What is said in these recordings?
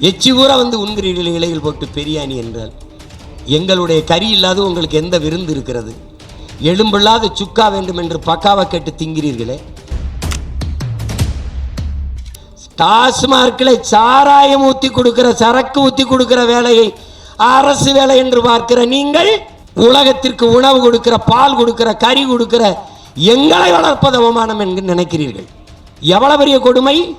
எச்சி ஊரா வந்து உண்கிறீர்கள் இலைகள் போட்டு பெரியாணி என்றால் எங்களுடைய கறி இல்லாத உங்களுக்கு எந்த விருந்து இருக்கிறது? எலும்பில்லாத சுக்கா வேண்டும் என்று பக்காவை கேட்டு திங்கிறீர்களே? டாஸ்மார்க்கில் சாராயம் ஊற்றி கொடுக்கிற சரக்கு ஊற்றி கொடுக்கிற வேலையை அரசு வேலை என்று பார்க்கிற நீங்கள் உலகத்திற்கு உணவு கொடுக்கிற பால் கொடுக்கிற கறி கொடுக்கிற எங்களை வளர்ப்பது அவமானம் என்று நினைக்கிறீர்கள். எவ்வளவு பெரிய கொடுமை?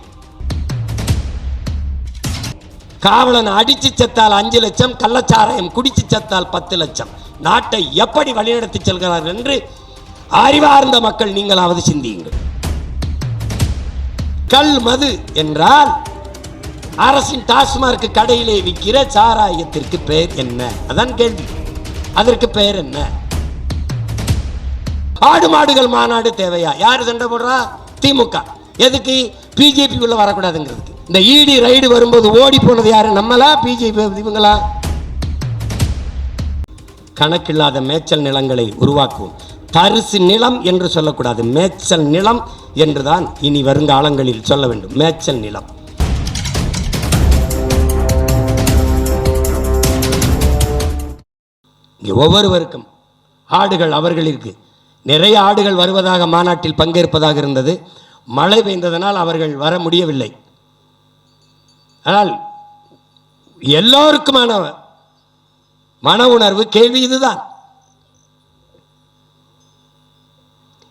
காவலன் அடிச்சு செத்தால் அஞ்சு லட்சம் கள்ளச்சாராயம் குடிச்சு செத்தால் பத்து லட்சம். நாட்டை எப்படி வழிநடத்தி செல்கிறார்கள் என்று அறிவார்ந்த மக்கள் நீங்களாவது சிந்தியுங்கள். கல் மது என்றால் அரசின் டாஸ்மார்க் கடையிலே விற்கிற சாராயத்திற்கு பெயர் என்ன? அதான் கேள்வி. அதற்கு பெயர் என்ன? ஆடு மாடுகள் மாநாடு தேவையா? யார் சண்டை போடுறா? திமுக. எதுக்கு? பிஜேபி உள்ள வரக்கூடாதுங்கிறதுக்கு. இந்த இடி ரைடு வரும்போது ஓடி போனது யாரு? நம்மளா? பிஜேபி இவங்களா? கணக்கில்லாத மேய்ச்சல் நிலங்களை உருவாக்குவோம். தரிசு நிலம் என்று சொல்லக்கூடாது. மேய்ச்சல் நிலம் என்றுதான் இனி வருங்காலங்களில் சொல்ல வேண்டும். மேய்ச்சல் நிலம். ஒவ்வொருவருக்கும் ஆடுகள் அவர்களிற்கு நிறைய ஆடுகள் வருவதாக மாநாட்டில் பங்கேற்பதாக இருந்தது. மழை பெய்ந்ததனால் அவர்கள் வர முடியவில்லை. ஆனால் எல்லோருக்குமான மன உணர்வு கேள்வி இதுதான்.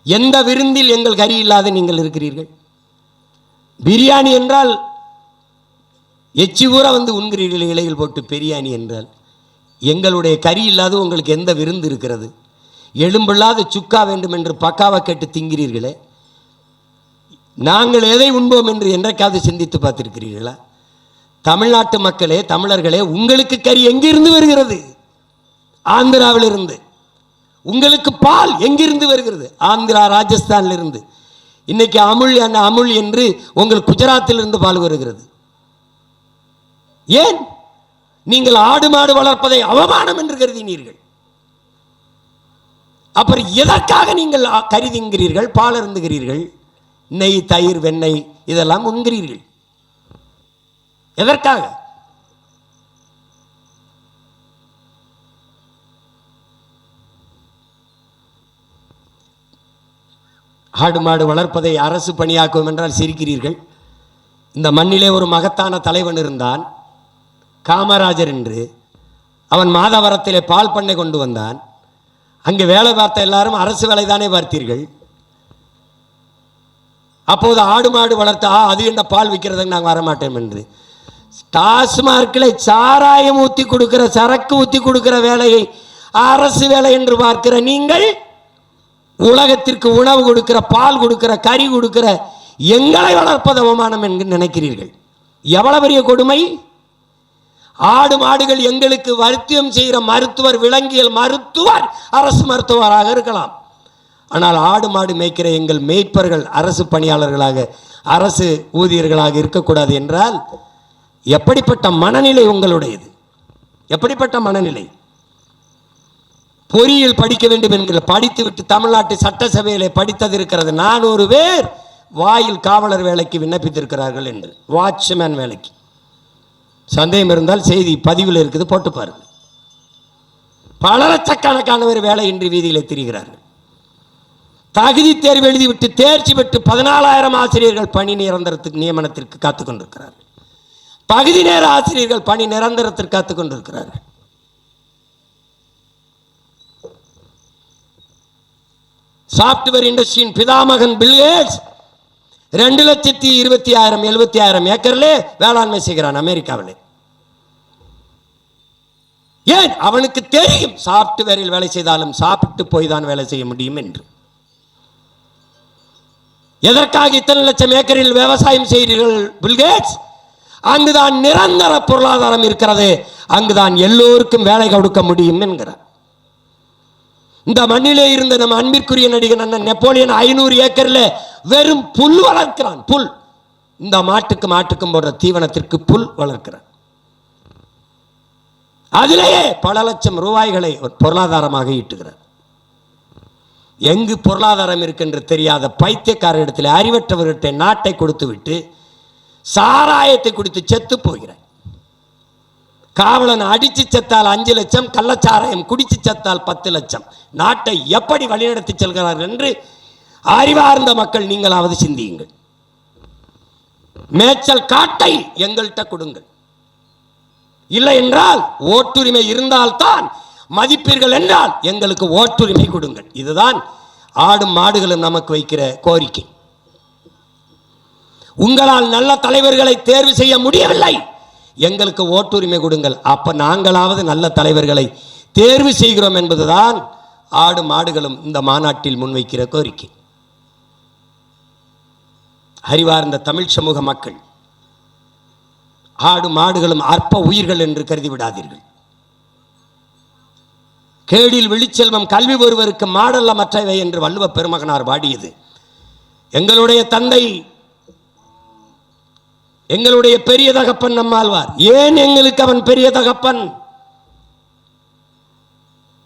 எந்த விருந்தில் எங்கள் கறி இல்லாத நீங்கள் இருக்கிறீர்கள்? பிரியாணி என்றால் எச்சி ஊற வந்து உண்கிறீர்கள் இலையில் போட்டு பிரியாணி என்றால் எங்களுடைய கறி இல்லாத உங்களுக்கு எந்த விருந்து இருக்கிறது? எலும்பில்லாத சுக்கா வேண்டும் என்று பக்காவை கேட்டு திங்கிறீர்களே? நாங்கள் எதை உண்போம் என்று என்றைக்காவது சிந்தித்து பார்த்திருக்கிறீர்களா? தமிழ்நாட்டு மக்களே தமிழர்களே உங்களுக்கு கறி எங்கிருந்து வருகிறது? ஆந்திராவிலிருந்து. உங்களுக்கு பால் எங்கிருந்து வருகிறது? ஆந்திரா ராஜஸ்தான்ல இருந்து இன்னைக்கு அமுல் என்ன அமுல் என்று உங்கள் குஜராத்திலிருந்து பால் வருகிறது. ஏன்? நீங்கள் ஆடு மாடு வளர்ப்பதை அவமானம் என்று கருதினீர்கள். அப்புறம் எதற்காக நீங்கள் கருதுங்கிறீர்கள் பால் அருந்துகிறீர்கள்? நெய் தயிர் வெண்ணெய் இதெல்லாம் உண்கிறீர்கள். எதற்காக? ஆடு மாடு வளர்ப்பதை அரசு பணியாக்கும் என்றால் சிரிக்கிறீர்கள். இந்த மண்ணிலே ஒரு மகத்தான தலைவன் இருந்தான். காமராஜர் என்று. அவன் மாதவரத்திலே பால் பண்ணை கொண்டு வந்தான். அங்கே வேலை பார்த்த எல்லாரும் அரசு வேலை தானே பார்த்தீர்கள். அப்போது ஆடு மாடு வளர்த்தா அது என்ன பால் விற்கிறதுக்கு நாங்கள் வரமாட்டோம் என்று. டாஸ்மார்க்கில் சாராயம் ஊற்றி கொடுக்கிற சரக்கு ஊற்றி கொடுக்கிற வேலையை அரசு வேலை என்று பார்க்கிற நீங்கள் உலகத்திற்கு உணவு கொடுக்கிற பால் கொடுக்கிற கறி கொடுக்கிற எங்களை வளர்ப்பது அவமானம் என்று நினைக்கிறீர்கள். எவ்வளவு பெரிய கொடுமை? ஆடு மாடுகள் எங்களுக்கு வருத்தியம் செய்கிற மருத்துவர் விலங்கியல் மருத்துவர் அரசு மருத்துவராக இருக்கலாம். ஆனால் ஆடு மாடு மேய்க்கிற எங்கள் மேய்ப்பர்கள் அரசு பணியாளர்களாக அரசு ஊதியர்களாக இருக்கக்கூடாது என்றால் எப்படிப்பட்ட மனநிலை உங்களுடையது? எப்படிப்பட்ட மனநிலை? பொறியியல் படிக்க வேண்டும் என்கிற படித்துவிட்டு தமிழ்நாட்டு சட்டசபையில் படித்தது இருக்கிறது. நானூறு பேர் வாயில் காவலர் வேலைக்கு விண்ணப்பித்திருக்கிறார்கள் என்று வாட்ச்மேன் வேலைக்கு. சந்தேகம் இருந்தால் செய்தி பதிவில் இருக்குது போட்டு பாருங்கள் பல லட்சக்கணக்கானவர் வேலையின்றி வீதியில் திரிகிறார்கள். தகுதி தேர்வு எழுதிவிட்டு தேர்ச்சி பெற்று பதினாலாயிரம் ஆசிரியர்கள் பணி நிரந்தரத்துக்கு நியமனத்திற்கு காத்துக் கொண்டிருக்கிறார்கள். பகுதி நேர ஆசிரியர்கள் பணி நிரந்தரத்திற்கு காத்துக்கொண்டிருக்கிறார்கள் சாப்ட்வேர் இண்டஸ்ட்ரியின் பிதாமகன் பில்கேட்ஸ் ரெண்டு லட்சத்தி இருபத்தி ஆயிரம் எழுபத்தி ஆயிரம் ஏக்கர்ல வேளாண்மை செய்கிறான் அமெரிக்காவிலே. ஏன்? அவனுக்கு தெரியும் சாப்ட்வேரில் வேலை செய்தாலும் சாப்பிட்டு போய் தான் வேலை செய்ய முடியும் என்று. எதற்காக இத்தனை லட்சம் ஏக்கரில் விவசாயம் செய்கிறீர்கள் பில்கேட்ஸ் அங்குதான் நிரந்தர பொருளாதாரம் இருக்கிறது. அங்குதான் எல்லோருக்கும் வேலை கொடுக்க முடியும் என்கிறார். இந்த மண்ணிலே இருந்த நம்ம அன்பிற்குரிய நடிகன் அண்ணன் நெப்போலியன் ஐநூறு ஏக்கர்ல வெறும் புல் வளர்க்கிறான் புல். இந்த மாட்டுக்கு மாட்டுக்கும் போடுற தீவனத்திற்கு புல் வளர்க்கிறான் அதிலேயே பல லட்சம் ரூபாய்களை ஒரு பொருளாதாரமாக ஈட்டுகிறார். எங்கு பொருளாதாரம் இருக்கென்று தெரியாத பைத்தியக்கார இடத்துல அறிவற்றவர்கிட்ட நாட்டை கொடுத்து விட்டு சாராயத்தை குடித்து செத்து போகிறார் காவலன் அடிச்சு செத்தால் அஞ்சு லட்சம் கள்ளச்சாராயம் குடிச்சு செத்தால் பத்து லட்சம். நாட்டை எப்படி வழிநடத்தி செல்கிறார்கள் என்று அறிவார்ந்த மக்கள் நீங்களாவது சிந்தியுங்கள். மேய்ச்சல் காட்டை எங்கள்கிட்ட கொடுங்கள். இல்லை என்றால் ஓட்டுரிமை இருந்தால்தான் மதிப்பீர்கள் என்றால் எங்களுக்கு ஓட்டுரிமை கொடுங்கள். இதுதான் ஆடும் மாடுகளும் நமக்கு வைக்கிற கோரிக்கை. உங்களால் நல்ல தலைவர்களை தேர்வு செய்ய முடியவில்லை. எங்களுக்கு ஓட்டுரிமை கொடுங்கள். அப்ப நாங்களாவது நல்ல தலைவர்களை தேர்வு செய்கிறோம் என்பதுதான் ஆடு மாடுகளும் இந்த மாநாட்டில் முன்வைக்கிற கோரிக்கை. அறிவார்ந்த தமிழ் சமூக மக்கள் ஆடு மாடுகளும் அற்ப உயிர்கள் என்று கருதி விடாதீர்கள். கேடில் விழிச்செல்வம் கல்வி ஒருவருக்கு மாடல்ல மற்றவை என்று வள்ளுவ பெருமகனார் பாடியது எங்களுடைய தந்தை எங்களுடைய பெரிய தகப்பன் நம்மாழ்வார். ஏன் எங்களுக்கு அவன் பெரிய தகப்பன்?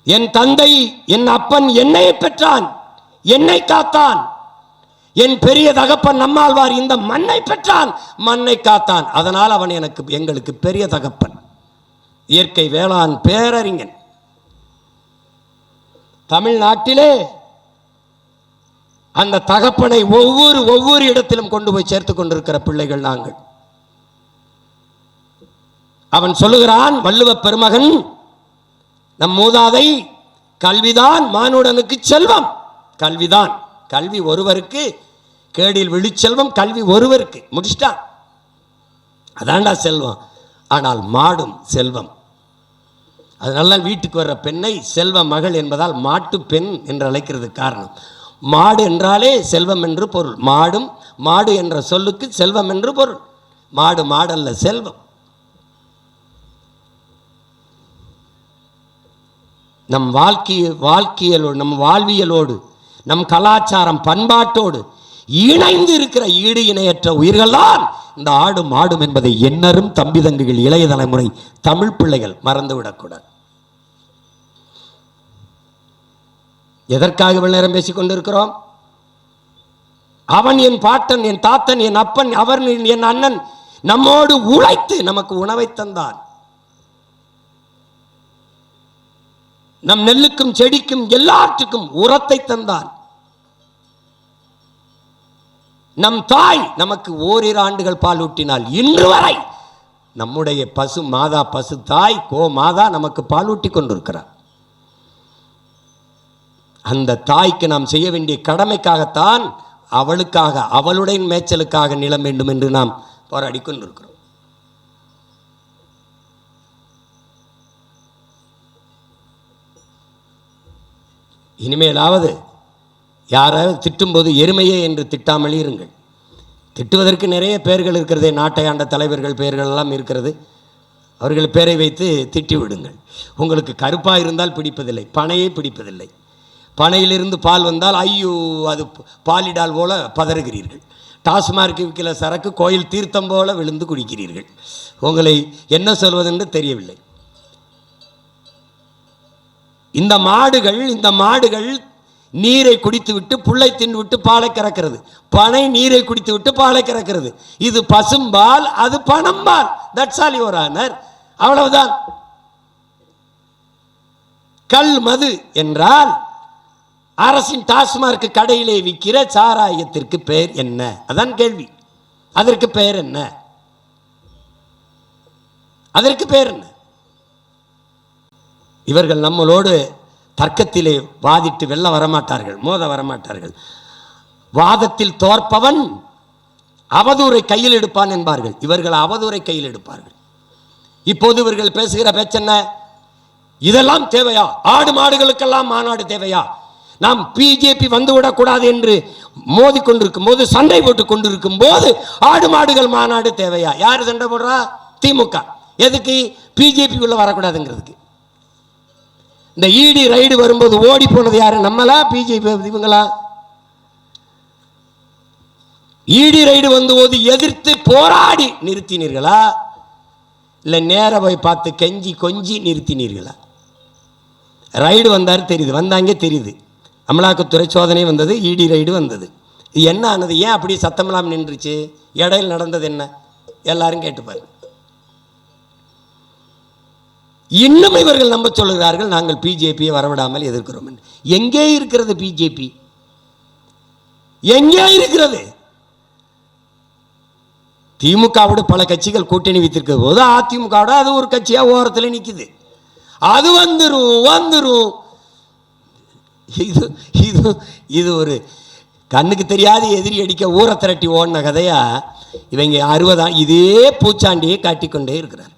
என் தந்தை என் அப்பன் என்னை பெற்றான் என்னை காத்தான். என் பெரிய தகப்பன் நம்மாழ்வார் இந்த மண்ணை பெற்றான் மண்ணை காத்தான். அதனால் அவன் எனக்கு எங்களுக்கு பெரிய தகப்பன். இயற்கை வேளாண் பேரறிஞன். தமிழ்நாட்டிலே அந்த தகப்பனை ஒவ்வொரு ஒவ்வொரு இடத்திலும் கொண்டு போய் சேர்த்து கொண்டிருக்கிற பிள்ளைகள் நாங்கள். அவன் சொல்லுகிறான் வள்ளுவ பெருமகன் நம் மூதாதை கல்விதான் மானுடனுக்கு செல்வம். கல்விதான். கல்வி ஒருவருக்கு கேடில் விழிச்செல்வம் கல்வி ஒருவருக்கு. முடிச்சிட்டான். அதான்டா செல்வம். ஆனால் மாடும் செல்வம். அதனால வீட்டுக்கு வர்ற பெண்ணை செல்வ மகள் என்பதால் மாட்டு பெண் என்று அழைக்கிறது காரணம். மாடு என்றாலே செல்வம் என்று பொருள். மாடும் மாடு என்ற சொல்லுக்கு செல்வம் என்று பொருள். மாடு மாடல்ல செல்வம். நம் வாழ்க்கைய வாழ்க்கையலோடு நம் வாழ்வியலோடு நம் கலாச்சாரம் பண்பாட்டோடு இணைந்து இருக்கிற ஈடு இணையற்ற உயிர்கள்தான் இந்த ஆடு மாடும் என்பதை எண்ணரும் தம்பி தங்குகள் இளைய தலைமுறை தமிழ் பிள்ளைகள் மறந்துவிடக்கூடாது. எதற்காக இவ்வளவு நேரம் பேசிக்கொண்டிருக்கிறோம் அவன் என் பாட்டன் என் தாத்தன் என் அப்பன் அவர் என் அண்ணன் நம்மோடு உழைத்து நமக்கு உணவை தந்தான். நம் நெல்லுக்கும் செடிக்கும் எல்லாற்றுக்கும் உரத்தை தந்தார். நம் தாய் நமக்கு ஓரிரு ஆண்டுகள் பால் ஊட்டினாள். இன்று வரை நம்முடைய பசு மாதா பசு தாய் கோ மாதா நமக்கு பால் ஊட்டி கொண்டிருக்கிறார். அந்த தாய்க்கு நாம் செய்ய வேண்டிய கடமைக்காகத்தான் அவளுக்காக அவளுடைய மேய்ச்சலுக்காக நிலம் வேண்டும் என்று நாம் போராடி கொண்டிருக்கிறோம். இனிமேலாவது யாராவது திட்டும்போது எருமையே என்று திட்டாமல் இருங்கள். திட்டுவதற்கு நிறைய பெயர்கள் இருக்கிறதே நாட்டை ஆண்ட தலைவர்கள் பெயர்கள் எல்லாம் இருக்கிறது. அவர்கள் பேரை வைத்து திட்டி விடுங்கள். உங்களுக்கு கருப்பாக இருந்தால் பிடிப்பதில்லை பனையே பிடிப்பதில்லை. பனையிலிருந்து பால் வந்தால் ஐயோ அது பாலிடால் போல பதறுகிறீர்கள். டாஸ்மார்க் விற்கிற சரக்கு கோயில் தீர்த்தம் போல விழுந்து குடிக்கிறீர்கள். உங்களை என்ன சொல்வதென்று தெரியவில்லை. இந்த மாடுகள் இந்த மாடுகள் நீரை குடித்து விட்டு புல்லை தின்னு விட்டு பாலை கறக்கிறது. பனை நீரை குடித்து விட்டு பாலை கறக்கிறது. இது பசும்பால் அது பணம்பால் தட்ஸ் ஆல் யுவர் ஆனர் அவ்வளவுதான். கல் மது என்றால் அரசின் டாஸ்மார்க் கடையிலே விற்கிற சாராயத்திற்கு பெயர் என்ன? அதான் கேள்வி. அதற்கு பெயர் என்ன? அதற்கு பெயர் என்ன? இவர்கள் நம்மளோடு தர்க்கத்திலே வாதிட்டு வெல்ல வரமாட்டார்கள் மோத வரமாட்டார்கள். வாதத்தில் தோற்பவன் அவதூரை கையில் எடுப்பான் என்பார்கள். இவர்கள் அவதூரை கையில் எடுப்பார்கள். இப்போது இவர்கள் பேசுகிற பேச்சென்ன இதெல்லாம் தேவையா? ஆடு மாடுகளுக்கெல்லாம் மாநாடு தேவையா? நாம் பிஜேபி வந்துவிடக்கூடாது என்று மோதி கொண்டிருக்கும் போது சண்டை போட்டு கொண்டிருக்கும் போது ஆடு மாடுகள் மாநாடு தேவையா? யார் சண்டை போடுறா? திமுக. எதுக்கு? பிஜேபி உள்ள வரக்கூடாதுங்கிறதுக்கு. இந்த இடி ரைடு வரும்போது ஓடி போனது யாரு? நம்மளா? பிஜேபி இவங்களா? இடி ரைடு வந்தபோது எதிர்த்து போராடி நிறுத்தினீர்களா? இல்லை நேர போய் பார்த்து கெஞ்சி கொஞ்சி நிறுத்தினீர்களா? ரைடு வந்தார் தெரியுது. வந்தாங்க தெரியுது. அமலாக்கத்துறை சோதனை வந்தது இடி ரைடு வந்தது. இது என்ன ஆனது? ஏன் அப்படி சத்தமில்லாமல் நின்றுச்சு? இடையில் நடந்தது என்ன? எல்லாரும் கேட்டுப்பாரு இன்னும் இவர்கள் நம்ப சொல்கிறார்கள் நாங்கள் பிஜேபியை வரவிடாமல் எதிர்க்கிறோம் என்று. எங்கே இருக்கிறது பிஜேபி? எங்கே இருக்கிறது? திமுகவோட பல கட்சிகள் கூட்டணி வைத்திருக்கிற போது அதிமுகவோட அது ஒரு கட்சியா ஓரத்தில் நிற்குது அது வந்துடும் வந்துடும் இது இது இது ஒரு கண்ணுக்கு தெரியாத எதிரி அடிக்க ஊரை திரட்டி ஓடின கதையா இவங்க அறுபதாம் இதே பூச்சாண்டியை காட்டிக்கொண்டே இருக்கிறார்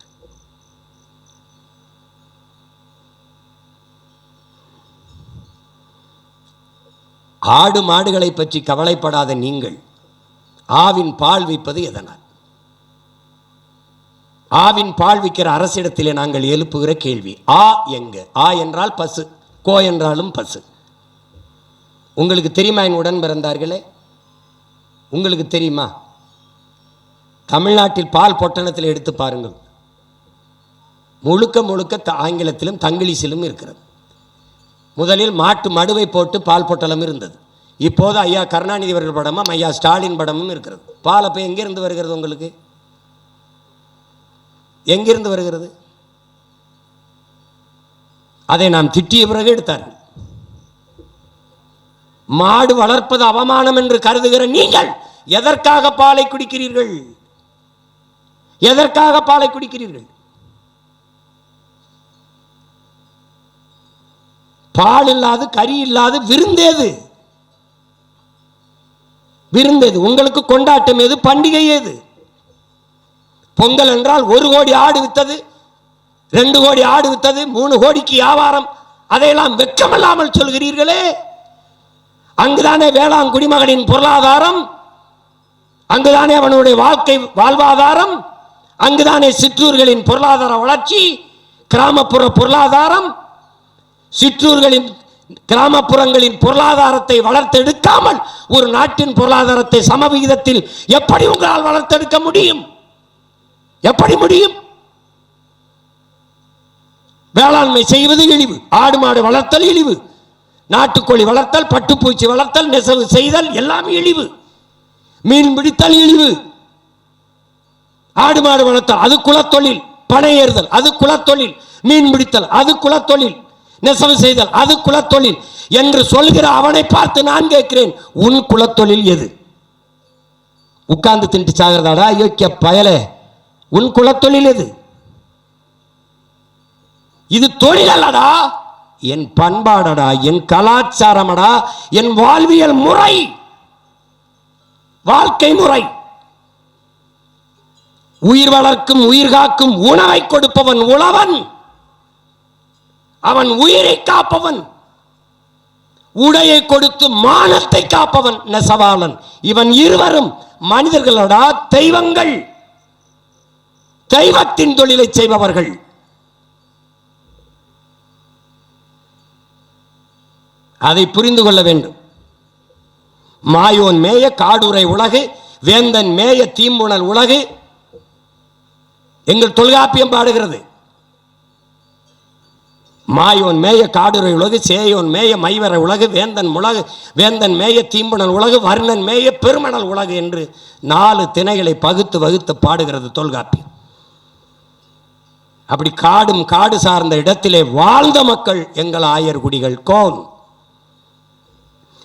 ஆடு மாடுகளை பற்றி கவலைப்படாத நீங்கள். ஆவின் பால் விற்பது எதனால்? ஆவின் பால் விற்கிற அரசிடத்திலே நாங்கள் எழுப்புகிற கேள்வி. ஆ எங்க? ஆ என்றால் பசு கோ என்றாலும் பசு. உங்களுக்கு தெரியுமா என் உடன் பிறந்தார்களே? உங்களுக்கு தெரியுமா? தமிழ்நாட்டில் பால் பொட்டணத்தில் எடுத்து பாருங்கள். முழுக்க முழுக்க த- ஆங்கிலத்திலும் தங்கிலீஷிலும் இருக்கிறது. முதலில் மாட்டு மடுவை போட்டு பால் பொட்டலம் இருந்தது. இப்போது ஐயா கருணாநிதி அவர்கள் படமும் ஐயா ஸ்டாலின் படமும் இருக்கிறது. பால் அப்போ எங்கிருந்து வருகிறது உங்களுக்கு? எங்கிருந்து வருகிறது? அதை நாம் திட்டிய பிறகு எடுத்தார்கள். மாடு வளர்ப்பது அவமானம் என்று கருதுகிற நீங்கள் எதற்காக பாலை குடிக்கிறீர்கள்? எதற்காக பாலை குடிக்கிறீர்கள்? பால் இல்லாது கறி இல்லாது விருந்தேது. விருந்தேது. உங்களுக்கு கொண்டாட்டம் எது பண்டிகை ஏது? பொங்கல் என்றால் ஒரு கோடி ஆடு வித்தது ரெண்டு கோடி ஆடு வித்தது மூணு கோடிக்கு வியாபாரம். அதையெல்லாம் வெட்கமில்லாமல் சொல்கிறீர்களே. அங்குதானே வேளாண் குடிமகனின் பொருளாதாரம் அங்குதானே அவனுடைய வாழ்க்கை வாழ்வாதாரம் அங்குதானே சிற்றூர்களின் பொருளாதார வளர்ச்சி கிராமப்புற பொருளாதாரம் சிற்றூர்களின் கிராமப்புறங்களின் பொருளாதாரத்தை வளர்த்தெடுக்காமல் ஒரு நாட்டின் பொருளாதாரத்தை சமவிகிதத்தில் எப்படி உங்களால் வளர்த்தெடுக்க முடியும்? எப்படி முடியும்? வேளாண்மை செய்வது இழிவு. ஆடு மாடு வளர்த்தல் இழிவு. நாட்டுக்கோழி வளர்த்தல் பட்டுப்பூச்சி வளர்த்தல் நெசவு செய்தல் எல்லாம் இழிவு. மீன் பிடித்தல் இழிவு. ஆடு மாடு வளர்த்தல் அது குலத்தொழில். பனை ஏறுதல் அது குலத்தொழில். மீன் பிடித்தல் அது குலத்தொழில். நெசவு செய்தல் அது குலத்தொழில் என்று சொல்கிற அவனை பார்த்து நான் கேட்கிறேன் உன் குலத்தொழில் எது? உட்கார்ந்து தின்ட்டு சாகிறதாடா யோக்கிய பயலே. உன் குலத்தொழில் எது? இது தொழில் அல்லடா? என் பண்பாடடா என் கலாச்சாரமடா என் வாழ்வியல் முறை. வாழ்க்கை முறை. உயிர் வளர்க்கும் உயிர் காக்கும் உணவை கொடுப்பவன் உழவன். அவன் உயிரை காப்பவன். உடையை கொடுத்து மானத்தை காப்பவன் நெசவாளன். இவன் இருவரும் மனிதர்களோட தெய்வங்கள். தெய்வத்தின் தொழிலை செய்பவர்கள். அதை புரிந்து கொள்ள வேண்டும். மாயோன் மேய காடுரை உலகு வேந்தன் மேய தீம்புணல் உலகு. எங்கள் தொல்காப்பியம் பாடுகிறது. மாயோன் மேய காடுரை உலகு சேயோன் மேய மைவர உலகு வேந்தன் உலகு வேந்தன் மேய தீம்புணன் உலகு வர்ணன் மேய பெருமணல் உலகு என்று நாலு திணைகளை பகுத்து வகுத்து பாடுகிறது தொல்காப்பி அப்படி காடும் காடு சார்ந்த இடத்திலே வாழ்ந்த மக்கள் எங்கள் ஆயர்குடிகள் கோன்.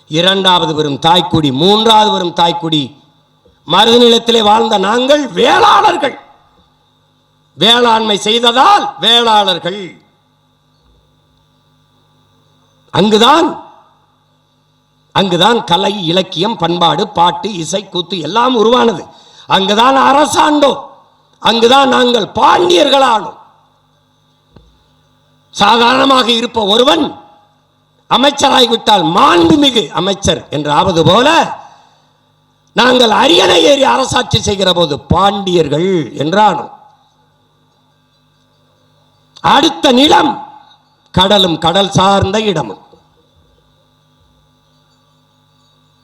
இரண்டாவது வரும் தாய்க்குடி மூன்றாவது வரும் தாய்க்குடி மருது நிலத்திலே வாழ்ந்த நாங்கள் வேளாளர்கள். வேளாண்மை செய்ததால் வேளாளர்கள். அங்குதான் அங்குதான் கலை இலக்கியம் பண்பாடு பாட்டு இசை கூத்து எல்லாம் உருவானது. அங்குதான் அரசாண்டோம். அங்குதான் நாங்கள் பாண்டியர்களானோம். சாதாரணமாக இருப்ப ஒருவன் அமைச்சராகிவிட்டால் மாண்புமிகு அமைச்சர் என்று ஆவது போல நாங்கள் அரியணை ஏறி அரசாட்சி செய்கிற போது பாண்டியர்கள் என்றானோ. அடுத்த நிலம் கடலும் கடல் சார்ந்த இடமும்.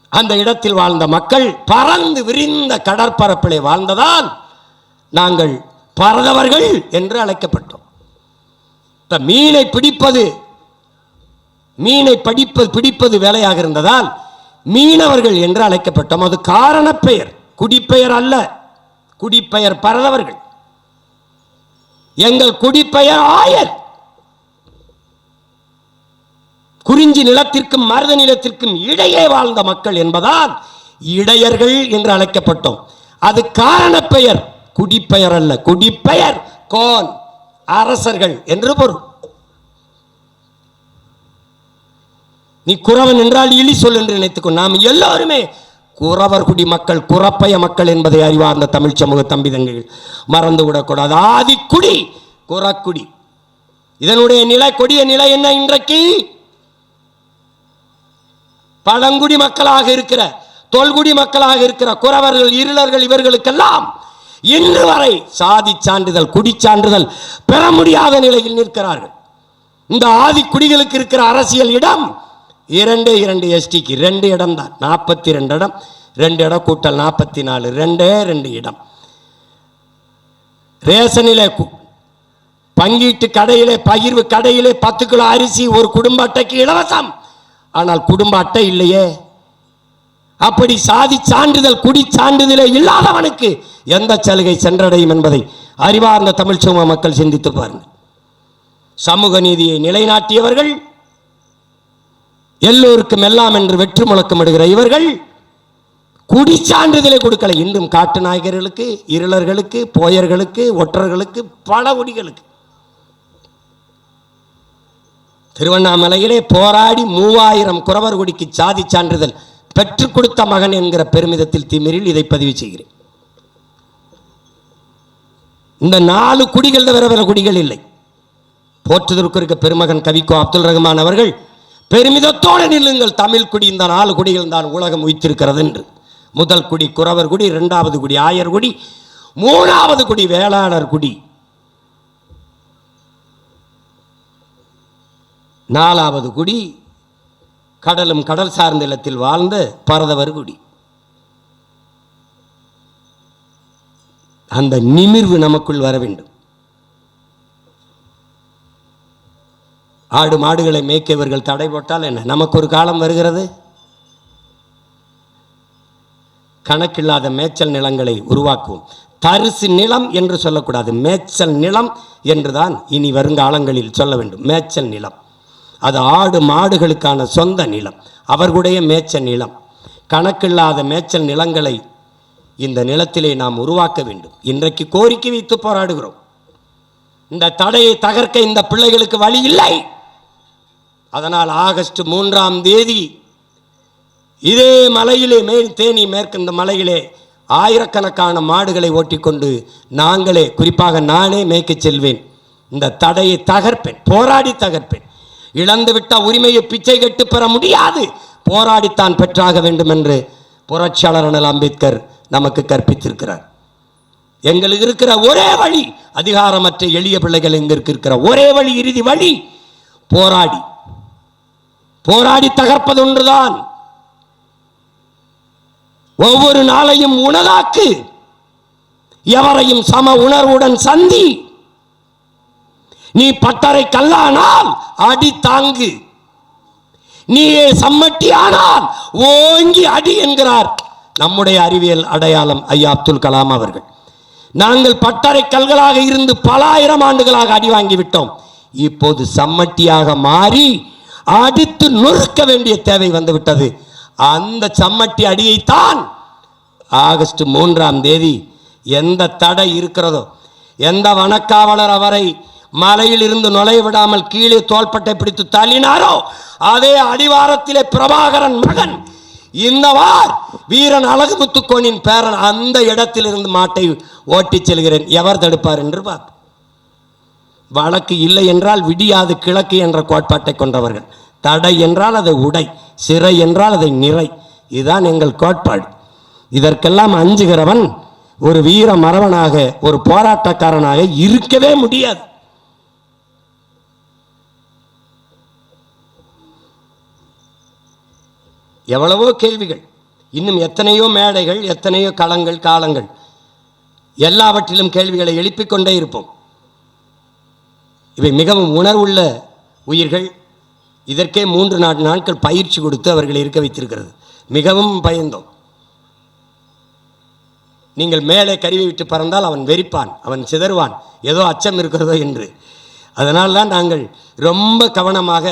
அந்த இடத்தில் வாழ்ந்த மக்கள் பறந்து விரிந்த கடற்பரப்பிலே வாழ்ந்ததால் நாங்கள் பறந்தவர்கள் என்று அழைக்கப்பட்டோம். இப்ப மீனை பிடிப்பது மீனை படிப்பது பிடிப்பது வேலையாக இருந்ததால் மீனவர்கள் என்று அழைக்கப்பட்டோம். அது காரணப்பெயர் குடிப்பெயர் அல்ல குடிப்பெயர் பரதவர்கள். எங்கள் குடிப்பெயர் ஆயர். குறிஞ்சி நிலத்திற்கும் மருத நிலத்திற்கும் இடையே வாழ்ந்த மக்கள் என்பதால் இடையர்கள் என்று அழைக்கப்பட்டோம். அது காரண பெயர் குடிப்பெயர் அல்ல. குடிப்பெயர் கோன். அரசர்கள் என்று பொருள். நீ குறவன் என்றால் இழி சொல் என்று நினைத்துக்கோ. நாம் எல்லோருமே குறவர் குடி மக்கள் குறப்பய மக்கள் என்பதை அறிவார்ந்த தமிழ் சமூக தம்பிதங்கள் மறந்து விடக்கூடாது ஆதிக்குடி குறக்குடி. இதனுடைய நிலை கொடிய நிலை என்ன இன்றைக்கு? பழங்குடி மக்களாக இருக்கிற தொல்குடி மக்களாக இருக்கிற குறவர்கள் இருளர்கள் இவர்களுக்கெல்லாம் இன்று வரை சாதி சான்றிதழ் குடிச்சான்றிதழ் பெற முடியாத நிலையில் நிற்கிறார்கள். இந்த ஆதி குடிகளுக்கு இருக்கிற அரசியல் இடம் இரண்டே இரண்டு எஸ்டிக்கு ரெண்டு இடம் தான் நாற்பத்தி ரெண்டு இடம் ரெண்டு இடம் கூட்டல் நாற்பத்தி நாலு ரெண்டே ரெண்டு இடம். ரேஷனில் கு- பங்கீட்டு கடையிலே பகிர்வு கடையிலே பத்து கிலோ அரிசி ஒரு குடும்ப அட்டைக்கு இலவசம். ஆனால் குடும்ப அட்டை இல்லையே. அப்படி சாதி சான்றிதழ் குடி சான்றிதழே இல்லாதவனுக்கு எந்த சலுகை சென்றடையும் என்பதை அறிவார்ந்த தமிழ் சமூக மக்கள் சிந்தித்து பாருங்கள். சமூக நீதியை நிலைநாட்டியவர்கள் எல்லோருக்கும் எல்லாம் என்று வெற்றி முழக்கமிடுகிற இவர்கள் குடி சான்றிதழை கொடுக்கல. இன்னும் காட்டு நாயகர்களுக்கு இருளர்களுக்கு போயர்களுக்கு ஒற்றர்களுக்கு பல குடிகளுக்கு திருவண்ணாமலையிலே போராடி மூவாயிரம் குறவர் குடிக்கு சாதி சான்றிதழ் பெற்றுக் கொடுத்த மகன் என்கிற பெருமிதத்தில் திமிரில் இதை பதிவு செய்கிறேன். இந்த நாலு குடிகள் வேற வேற குடிகள் இல்லை. போற்றுதற்கு இருக்க பெருமகன் கவிக்கோ அப்துல் ரஹ்மான் அவர்கள் பெருமிதத்தோடு நில்லுங்கள் தமிழ் குடி இந்த நாலு குடிகள் தான் உலகம் உயித்திருக்கிறது என்று. முதல் குடி குறவர் குடி இரண்டாவது குடி ஆயர் குடி மூணாவது குடி வேளாளர் குடி. நாலாவது குடி கடலும் கடல் சார்ந்த இல்லத்தில் வாழ்ந்த பரதவர் குடி. அந்த நிமிர்வு நமக்குள் வர வேண்டும். ஆடு மாடுகளை மேய்க்கவர்கள் தடை போட்டால் என்ன? நமக்கு ஒரு காலம் வருகிறது. கணக்கில்லாத மேய்ச்சல் நிலங்களை உருவாக்குவோம். தரிசு நிலம் என்று சொல்லக்கூடாது. மேய்ச்சல் நிலம் என்றுதான் இனி வருங்காலங்களில் சொல்ல வேண்டும். மேய்ச்சல் நிலம். அது ஆடு மாடுகளுக்கான சொந்த நிலம் அவர்களுடைய மேய்ச்சல் நிலம். கணக்கில்லாத மேய்ச்சல் நிலங்களை இந்த நிலத்திலே நாம் உருவாக்க வேண்டும். இன்றைக்கு கோரிக்கை வைத்து போராடுகிறோம். இந்த தடையை தகர்க்க இந்த பிள்ளைகளுக்கு வழி இல்லை. அதனால் ஆகஸ்ட் மூன்றாம் தேதி இதே மலையிலே மேல் தேனி மேற்கு இந்த மலையிலே ஆயிரக்கணக்கான மாடுகளை ஓட்டிக்கொண்டு நாங்களே குறிப்பாக நானே மேய்க்க செல்வேன். இந்த தடையை தகர்ப்பேன் போராடி தகர்ப்பேன். இழந்துவிட்ட உரிமையை பிச்சை கட்டு பெற முடியாது. போராடித்தான் பெற்றாக வேண்டும் என்று புரட்சியாளர் அண்ணல் அம்பேத்கர் நமக்கு கற்பித்திருக்கிறார். எங்களுக்கு இருக்கிற ஒரே வழி அதிகாரமற்ற எளிய பிள்ளைகள் எங்களுக்கு இருக்கிற ஒரே வழி இறுதி வழி போராடி. போராடி தகர்ப்பது ஒன்றுதான். ஒவ்வொரு நாளையும் உணதாக்கு எவரையும் சம உணர்வுடன் சந்தி நீ பட்டறை கல்லானால் அடி தாங்கு. நீ சம்மட்டியானால் ஓங்கி அடி என்கிறார். நம்முடைய அறிவியல் அடையாளம் ஐயா அப்துல் கலாம் அவர்கள். நாங்கள் பட்டறை கல்களாக இருந்து பல ஆயிரம் ஆண்டுகளாக அடி வாங்கி விட்டோம். இப்போது சம்மட்டியாக மாறி அடித்து நொறுக்க வேண்டிய தேவை வந்துவிட்டது. அந்த சம்மட்டி அடியைத்தான் ஆகஸ்ட் மூன்றாம் தேதி எந்த தடை இருக்கிறதோ எந்த வனக்காவலர் அவரை மலையில் இருந்து நுழைய விடாமல் கீழே தோள்பட்டை பிடித்து தள்ளினாரோ? அதே அடிவாரத்திலே பிரபாகரன் மகன் இந்த வார் வீரன் அழகுமுத்துக்கோனின் பேரன் அந்த இடத்திலிருந்து மாட்டை ஓட்டிச் செல்கிறேன். எவர் தடுப்பார் என்று பார்ப்போம். வழக்கு இல்லை என்றால் விடியாது கிழக்கு என்ற கோட்பாட்டை கொண்டவர்கள். தடை என்றால் அதை உடை சிறை என்றால் அதை நிறை. இதுதான் எங்கள் கோட்பாடு. இதற்கெல்லாம் அஞ்சுகிறவன் ஒரு வீர மறவனாக ஒரு போராட்டக்காரனாக இருக்கவே முடியாது. எவ்வளவோ கேள்விகள். இன்னும் எத்தனையோ மேடைகள் எத்தனையோ களங்கள் காலங்கள். எல்லாவற்றிலும் கேள்விகளை எழுப்பிக் கொண்டே இருப்போம். இவை மிகவும் உணர்வுள்ள உயிர்கள். இதற்கே மூன்று நான்கு நாட்கள் பயிற்சி கொடுத்து அவர்களை இருக்க வைத்திருக்கிறது. மிகவும் பயந்தோம். நீங்கள் மேலே கருவி விட்டு பறந்தால் அவன் வெறிப்பான் அவன் சிதறுவான். ஏதோ அச்சம் இருக்கிறதோ என்று. அதனால் தான் நாங்கள் ரொம்ப கவனமாக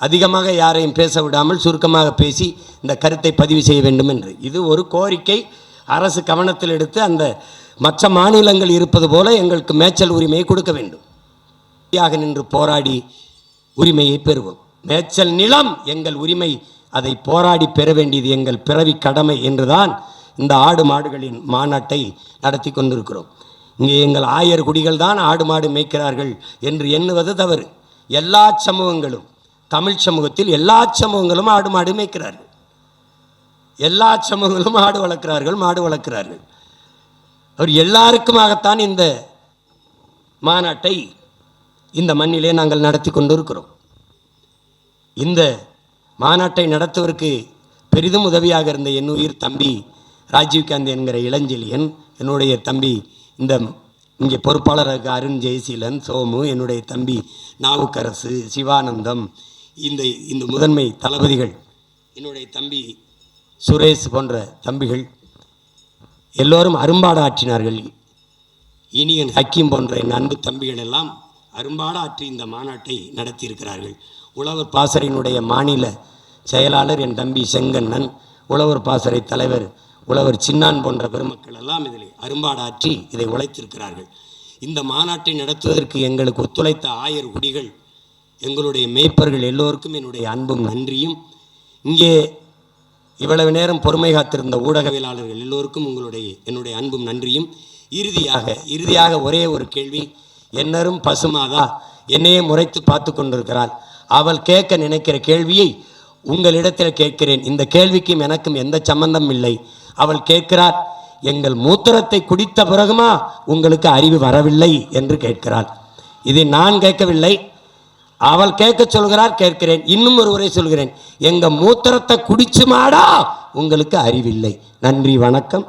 அதிகமாக யாரையும் பேச விடாமல் சுருக்கமாக பேசி இந்த கருத்தை பதிவு செய்ய வேண்டும் என்று இது ஒரு கோரிக்கை. அரசு கவனத்தில் எடுத்து அந்த மற்ற மாநிலங்கள் இருப்பது போல எங்களுக்கு மேய்ச்சல் உரிமையை கொடுக்க வேண்டும். யாக நின்று போராடி உரிமையை பெறுவோம். மேய்ச்சல் நிலம் எங்கள் உரிமை. அதை போராடி பெற வேண்டியது எங்கள் பிறவி கடமை என்றுதான் இந்த ஆடு மாடுகளின் மாநாட்டை நடத்தி கொண்டிருக்கிறோம். இங்கே எங்கள் ஆயர் குடிகள் தான் ஆடு மாடு மேய்க்கிறார்கள் என்று எண்ணுவது தவறு. எல்லா சமூகங்களும் தமிழ் சமூகத்தில் எல்லா சமூகங்களும் ஆடு மாடு மேய்க்கிறார்கள். எல்லா சமூகங்களும் ஆடு வளர்க்கிறார்கள் மாடு வளர்க்கிறார்கள். அவர் எல்லாருக்குமாகத்தான் இந்த மாநாட்டை இந்த மண்ணிலே நாங்கள் நடத்தி கொண்டிருக்கிறோம். இந்த மாநாட்டை நடத்துவதற்கு பெரிதும் உதவியாக இருந்த என் உயிர் தம்பி ராஜீவ்காந்தி என்கிற இளஞ்செழியன் என்னுடைய தம்பி இந்த இங்கே பொறுப்பாளராக அருண் ஜெயசீலன் சோமு என்னுடைய தம்பி நாவுக்கரசு சிவானந்தம் இந்த இந்த முதன்மை தளபதிகள் என்னுடைய தம்பி சுரேஷ் போன்ற தம்பிகள் எல்லோரும் அரும்பாட ஆற்றினார்கள். இனியன் ஹக்கீம் போன்ற என் அன்பு தம்பிகள் எல்லாம் அரும்பாட ஆற்றி இந்த மாநாட்டை நடத்தியிருக்கிறார்கள். உழவர் பாசறையினுடைய மாநில செயலாளர் என் தம்பி செங்கண்ணன் உழவர் பாசறை தலைவர் உழவர் சின்னான் போன்ற பெருமக்கள் எல்லாம் இதில் அரும்பாடாற்றி இதை உழைத்திருக்கிறார்கள். இந்த மாநாட்டை நடத்துவதற்கு எங்களுக்கு ஒத்துழைத்த ஆயர் குடிகள் எங்களுடைய மேய்ப்பர்கள் எல்லோருக்கும் என்னுடைய அன்பும் நன்றியும். இங்கே இவ்வளவு நேரம் பொறுமை காத்திருந்த ஊடகவியலாளர்கள் எல்லோருக்கும் உங்களுடைய என்னுடைய அன்பும் நன்றியும். இறுதியாக இறுதியாக ஒரே ஒரு கேள்வி. என்னரும் பசுமாதா என்னையே முறைத்து பார்த்து கொண்டிருக்கிறாள் அவள் கேட்க நினைக்கிற கேள்வியை உங்களிடத்தில் கேட்கிறேன். இந்த கேள்விக்கும் எனக்கும் எந்த சம்பந்தம் இல்லை. அவள் கேட்கிறார் எங்கள் மூத்திரத்தை குடித்த பிறகுமா உங்களுக்கு அறிவு வரவில்லை? என்று கேட்கிறாள். இதை நான் கேட்கவில்லை. அவள் கேட்க சொல்கிறார் கேட்கிறேன். இன்னும் ஒரு உரை சொல்கிறேன். எங்க மூத்திரத்தை குடிச்சு மாடா உங்களுக்கு அறிவில்லை. நன்றி வணக்கம்.